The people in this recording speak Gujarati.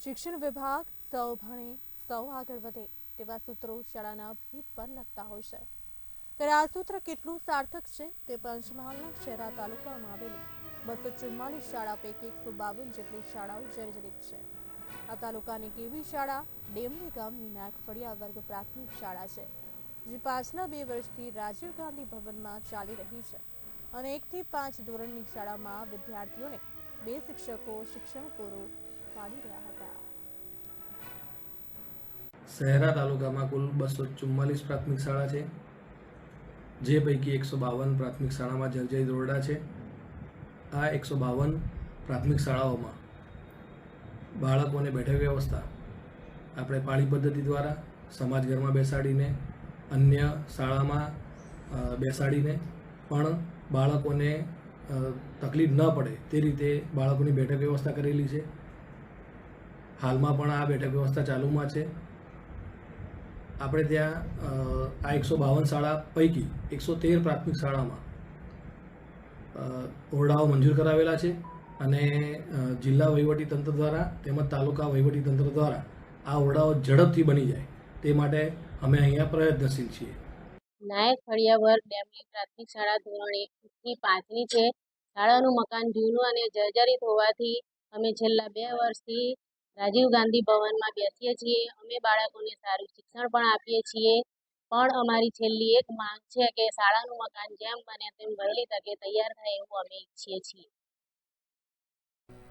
શિક્ષણ વિભાગ સૌ ભણે, સૌ આગળ વધે તેવા સૂત્રો શાળાના ભીત પર લખતા હોય છે. ત્યારે આ સૂત્ર કેટલું સાર્થક છે તે પંચમહાલના શહેરા તાલુકામાં આવેલી. બસો ચુમ્માલીસ શાળા પૈકી એકસો બાવન જેટલી શાળાઓ જર્જરિત છે. આ તાલુકાની કેવી શાળા? ડેમલી ગામની નાક ફળિયા વર્ગ પ્રાથમિક શાળા છે, જે પાછલા બે વર્ષથી રાજીવ ગાંધી ભવનમાં ચાલી રહી છે. અને એકથી પાંચ ધોરણની શાળામાં વિદ્યાર્થીઓને બે શિક્ષકો શિક્ષણ પૂરું પાડી રહ્યા હતા. શહેરા તાલુકામાં કુલ બસો ચુમ્માલીસ પ્રાથમિક શાળા છે, જે પૈકી એકસો બાવન પ્રાથમિક શાળામાં જર્જરિત દોરડા છે. આ એકસો બાવન પ્રાથમિક શાળાઓમાં બાળકોને બેઠક વ્યવસ્થા આપણે પાળી પદ્ધતિ દ્વારા સમાજઘરમાં બેસાડીને, અન્ય શાળામાં બેસાડીને પણ બાળકોને તકલીફ ન પડે તે રીતે બાળકોની બેઠક વ્યવસ્થા કરેલી છે. હાલમાં પણ આ બેઠક વ્યવસ્થા ચાલુમાં છે. આપણે ત્યાં આ એકસો બાવન શાળા પૈકી એકસો તેર પ્રાથમિક શાળામાં ઓરડાઓ મંજૂર કરાવેલા છે અને જિલ્લા વહીવટી તંત્ર દ્વારા તેમજ તાલુકા વહીવટી તંત્ર દ્વારા આ ઓરડાઓ ઝડપથી બની જાય. તે માટે અમે અહીંયા પ્રયત્નશીલ છીએ. નાયક ફળિયાવર ડેમની પ્રાથમિક શાળા ધોરણ એકથી પાંચની છે. શાળાનું મકાન જૂનું અને જર્જરિત હોવાથી અમે છેલ્લા બે વર્ષથી રાજીવ ગાંધી ભવનમાં બેસીએ છીએ. અમે બાળકોને સારું શિક્ષણ પણ આપીએ છીએ. પણ અમારી છેલ્લી એક માંગ છે કે શાળાનું મકાન જેમ બને તેમ વહેલી તકે તૈયાર થાય એવું અમે ઈચ્છીએ છીએ.